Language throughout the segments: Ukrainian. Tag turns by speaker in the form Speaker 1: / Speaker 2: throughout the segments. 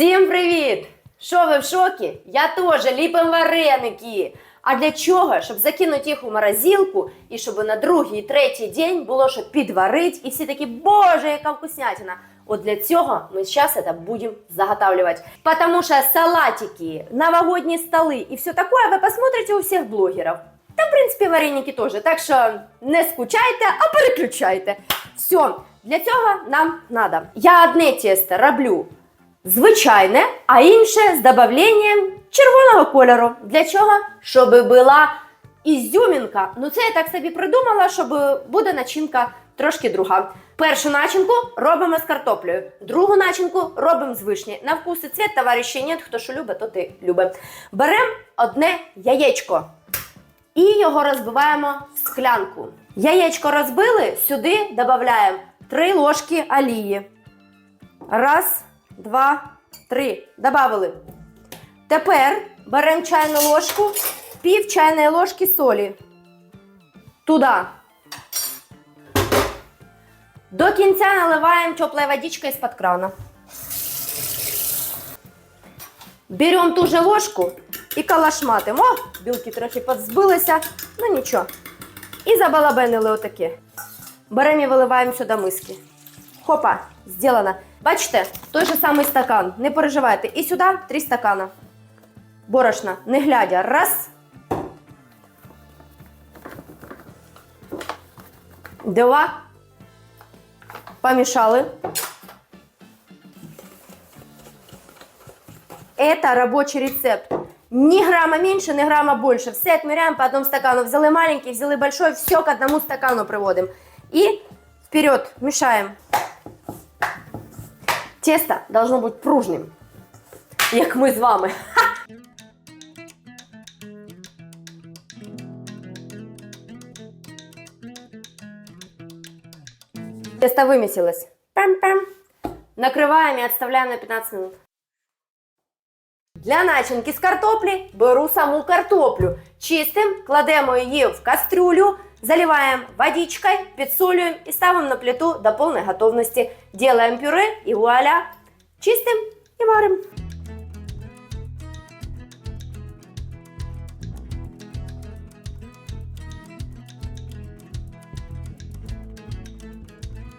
Speaker 1: Всім привіт! Що ви в шокі? Я теж ліпим вареники. А для чого? Щоб закинути їх у морозилку і щоб на другий, третій день було що підварити, і всі такі, боже, яка вкуснятина. От для цього ми зараз це будемо заготавливать. Потому що салатики, новогодні столи і все такое ви посмотрите у всіх блогерів. Та, в принципі, вареники теж. Так що не скучайте, а переключайте. Все, для цього нам треба. Я одне тісто роблю звичайне, а інше з додаванням червоного кольору. Для чого? Щоб була ізюмінка. Ну це я так собі придумала, щоб буде начинка трошки друга. Першу начинку робимо з картоплею, другу начинку робимо з вишні. На вкус і цвіт, товариші, нет, хто що любить, то ти любить. Беремо одне яєчко і його розбиваємо в склянку. Яєчко розбили, сюди додаємо 3 ложки олії. Раз, два, три. Добавили. Тепер беремо чайну ложку, пів чайної ложки солі. Туди. До кінця наливаємо теплою водичкою з-під крана. Беремо ту же ложку і калашматимо. О, білки трохи позбилися, ну нічого. І забалабенили отаке. Беремо і виливаємо сюди миски. Хопа, зроблено. Бачите, той же самий стакан. Не переживайте. І сюди три стакана. Борошна, не глядя. Раз. Два. Помешали. Это рабочий рецепт. Ни грамма меньше, ни грамма больше. Все отмеряем по одному стакану. Взяли маленький, взяли большой, все к одному стакану приводим. И вперед мешаем. Тесто должно быть пружним, як ми з вами. Тесто вымесилось. Пам-пам. Накриваємо і відставляємо на 15 минут. Для начинки з картоплі беру саму картоплю. Чистим, кладемо її в кастрюлю, заливаємо водичкою, підсолюємо і ставимо на плиту до повної готовності. Делаем пюре і вуаля. Чистим і варимо.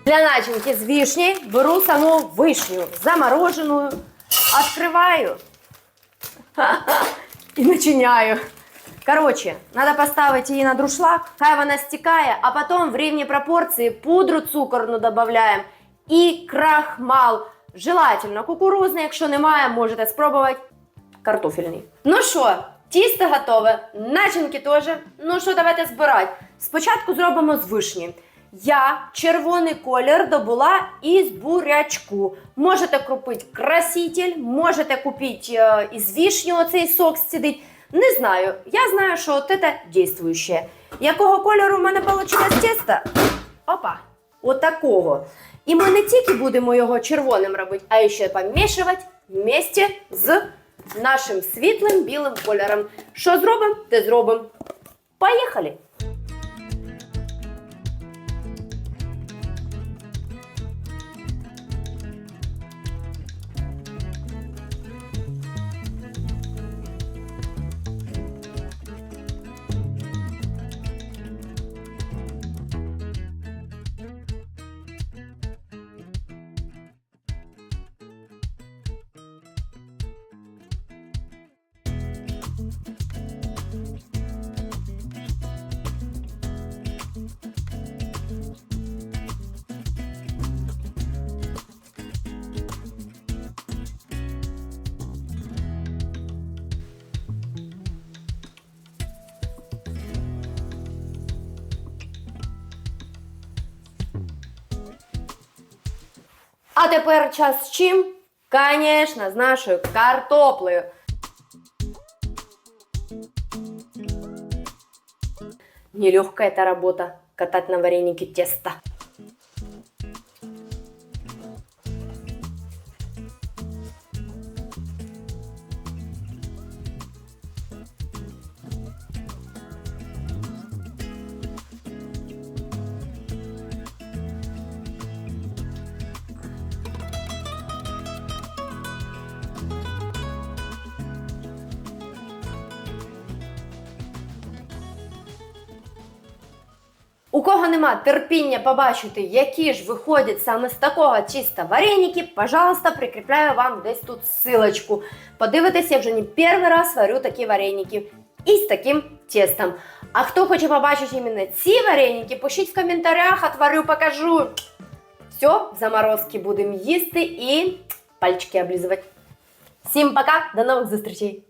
Speaker 1: Для начинки з вишней беру саму вишню, замороженную, открываю и начиняю. Короче, надо поставить її на друшлаг, хай вона стікає, а потом в рівні пропорції пудру цукорну додаємо і крахмал. Желательно кукурузний, якщо немає, можете спробувати картофельний. Ну що, тісто готове, начинки теж. Ну що, давайте збирати. Спочатку зробимо з вишні. Я червоний колір добула із бурячку. Можете купити краситель, можете купити е, із вишні оцей сок сидить. Не знаю. Я знаю, що от це дійствуюче. Якого кольору в мене вийшло тісто? Опа, отакого. І ми не тільки будемо його червоним робити, а ще помішувати вместе з нашим світлим білим кольором. Що зробимо, те зробимо. Поїхали! А тепер час з чим? Конечно, з нашою картоплею. Нелегкая эта работа катать на варенике тесто. У кого нема терпіння побачити, які ж виходять саме з такого чисто вареники, пожалуйста, прикріпляю вам десь тут ссылочку. Подивитесь, я вже не перший раз варю такі вареники і таким тестом. А хто хоче побачити іменно ці вареники, пишіть в коментарях, отварю, покажу. Все, заморозки будемо їсти і пальчики облизувати. Всім пока, до нових зустрічей!